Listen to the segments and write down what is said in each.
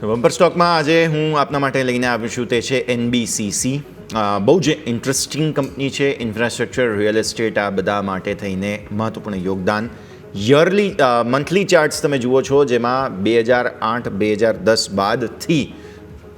Bumper સ્ટોકમાં આજે હું આપના માટે લઈને આવ્યો છું તે છે એનબીસીસી બહુ જ ઇન્ટરેસ્ટિંગ કંપની છે. ઇન્ફ્રાસ્ટ્રક્ચર રિયલ એસ્ટેટ આ બધા માટે થઈને મહત્ત્વપૂર્ણ યોગદાન. યરલી મંથલી ચાર્ટ્સ તમે જુઓ છો, જેમાં બે હજાર આઠ, બે હજાર દસ બાદથી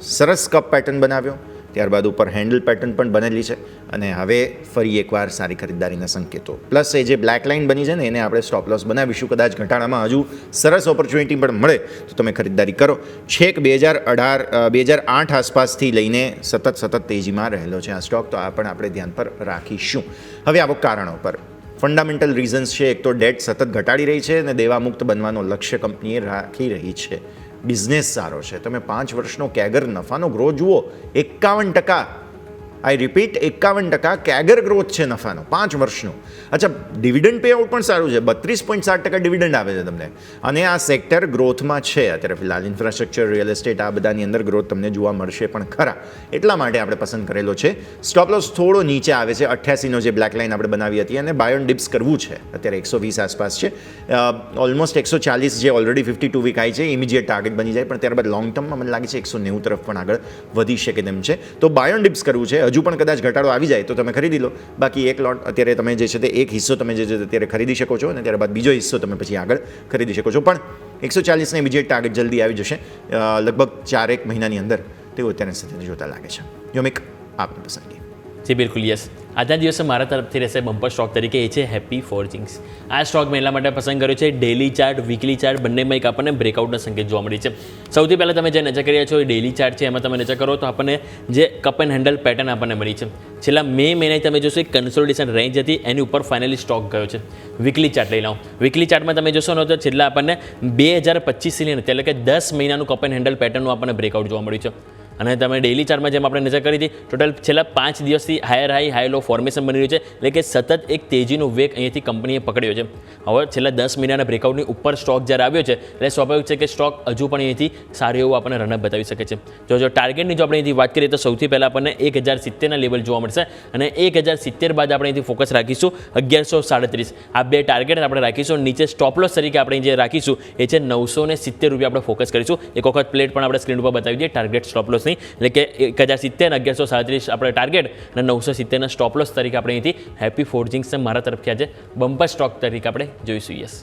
સરસ કપ પેટર્ન બનાવ્યો. ત્યારબાદ ઉપર હેન્ડલ પેટર્ન પણ બનેલી છે અને હવે ફરી એકવાર સારી ખરીદદારીના સંકેતો. પ્લસ એ જે બ્લેક લાઇન બની છે ને, એને આપણે સ્ટોપ લોસ બનાવીશું. કદાચ ઘટાડામાં હજુ સરસ ઓપોર્ચ્યુનિટી પણ મળે, તો તમે ખરીદદારી કરો. છેક બે હજાર અઢાર બે હજાર આઠ આસપાસથી લઈને સતત સતત તેજીમાં રહેલો છે આ સ્ટોક તો આ પણ આપણે ધ્યાન પર રાખીશું. હવે આવો કારણો પર. ફંડામેન્ટલ રીઝન્સ છે. એક તો ડેટ સતત ઘટાડી રહી છે અને દેવામુક્ત બનવાનો લક્ષ્ય કંપનીએ રાખી રહી છે. બિઝનેસ સારો છે. તમે પાંચ વર્ષનો કેગર નફાનો ગ્રો જુઓ એકાવન ટકા આઈ રિપીટ એકાવન ટકા કેગર ગ્રોથ છે નફાનો, પાંચ વર્ષનો. અચ્છા ડિવિડન્ડ પે આઉટ પણ સારું છે, બત્રીસ પોઈન્ટ સાત ટકા ડિવિડન્ડ આવે છે તમને. અને આ સેક્ટર ગ્રોથમાં છે અત્યારે ફિલહાલ ઇન્ફ્રાસ્ટ્રક્ચર રિયલ એસ્ટેટ આ બધાની અંદર ગ્રોથ તમને જોવા મળશે પણ ખરા. એટલા માટે આપણે પસંદ કરેલો છે. સ્ટોપ લોસ થોડો નીચે આવે છે, અઠ્યાસીનો જે બ્લેક લાઇન આપણે બનાવી હતી અને બાયોન ડિપ્સ કરવું છે. અત્યારે એકસો વીસ આસપાસ છે. ઓલમોસ્ટ એકસો ચાલીસ જે ઓલરેડી ફિફ્ટી ટુ વીક આવી છે ઇમિડિયેટ ટાર્ગેટ બની જાય, પણ ત્યારબાદ લોંગ ટર્મમાં મને લાગે છે એકસો નેવું તરફ પણ આગળ વધી શકે તેમ છે. તો બાયોન ડિપ્સ કરવું છે હજુ પણ કદાચ ઘટાડો આવી જાય તો તમે ખરીદી લો. બાકી એક લોટ અત્યારે તમે જે છે તે એક હિસ્સો તમે જે છે અત્યારે ખરીદી શકો છો અને ત્યારબાદ બીજો હિસ્સો તમે પછી આગળ ખરીદી શકો છો. પણ એકસો ચાલીસને ઇમિડિયેટ ટાર્ગેટ જલ્દી આવી જશે. લગભગ લગભગ ચારેક મહિનાની અંદર તેઓ અત્યારે સ્થિતિ જોતા લાગે છે. યોમિક, આપની પસંદગી. જી, બિલકુલ, યસ. આજના દિવસે મારા તરફથી રહેશે બમ્પર સ્ટોક તરીકે, એ છે હેપી ફોર્જિંગ્સ આ સ્ટોક મેં એટલા માટે પસંદ કર્યો છે ડેલી ચાર્ટ વીકલી ચાર્ટ બંનેમાં એક આપણને બ્રેકઆઉટનો સંકેત જોવા મળી છે. સૌથી પહેલાં તમે જે નજર કર્યા છો, એ ડેલી ચાર્ટ છે, એમાં તમે નજર કરો તો આપણને જે કપ એન્ડ હેન્ડલ પેટર્ન આપણને મળી છે. છેલ્લા મે મહિને તમે જોશો, એક કન્સોલિડેશન રેન્જ હતી, એની ઉપર ફાઇનલી સ્ટોક ગયો છે. વીકલી ચાર્ટ લઈ લઉં વીકલી ચાર્ટમાં તમે જોશો ને તો છેલ્લા આપણને બે હજાર પચીસથી લઈને એટલે કે દસ મહિનાનું કપ એન્ડ હેન્ડલ પેટર્નનું આપણને બ્રેકઆઉટ જોવા મળ્યું છે. અને તમે ડેલી ચાર્ટમાં જેમ આપણે નજર કરી હતી ટોટલ છેલ્લા પાંચ દિવસથી higher high high low formation બની રહ્યું છે. એટલે કે સતત એક તેજીનો વેગ અહીંયાથી કંપનીએ પકડ્યો છે. હવે છેલ્લા દસ મહિનાના બ્રેકઆઉટની ઉપર સ્ટોક જ્યારે આવ્યો છે, એટલે સ્વાભાવિક છે કે સ્ટોક હજુ પણ અહીંથી સારું એવું આપણને રનઅપ બતાવી શકે છે. જો જો ટાર્ગેટની જો આપણે અહીંથી વાત કરીએ તો સૌથી પહેલાં આપણને એક હજાર સિત્તેરના લેવલ જોવા મળશે અને એક હજાર સિત્તેર બાદ આપણે અહીંથી ફોકસ રાખીશું અગિયારસો સાડત્રીસ. આ બે ટાર્ગેટ આપણે રાખીશું, નીચે સ્ટોપલોસ તરીકે આપણે જે રાખીશું, એ છે નવસો સિત્તેર રૂપિયા આપણે ફોકસ કરીશું. એક વખત પ્લેટ પણ આપણે સ્ક્રીન ઉપર બતાવી દઈએ ટાર્ગેટ સ્ટોપ લોસની એટલે કે એક હજાર સિત્તેર અગિયારસો સાડત્રીસ આપણે ટાર્ગેટ અને નવસો સિત્તેરના સ્ટોપલોસ તરીકે આપણે અહીંથી હેપી ફોર્જિંગ્સને મારા તરફથી આજે બમ્પર સ્ટોક તરીકે આપણે જોઈશું. યસ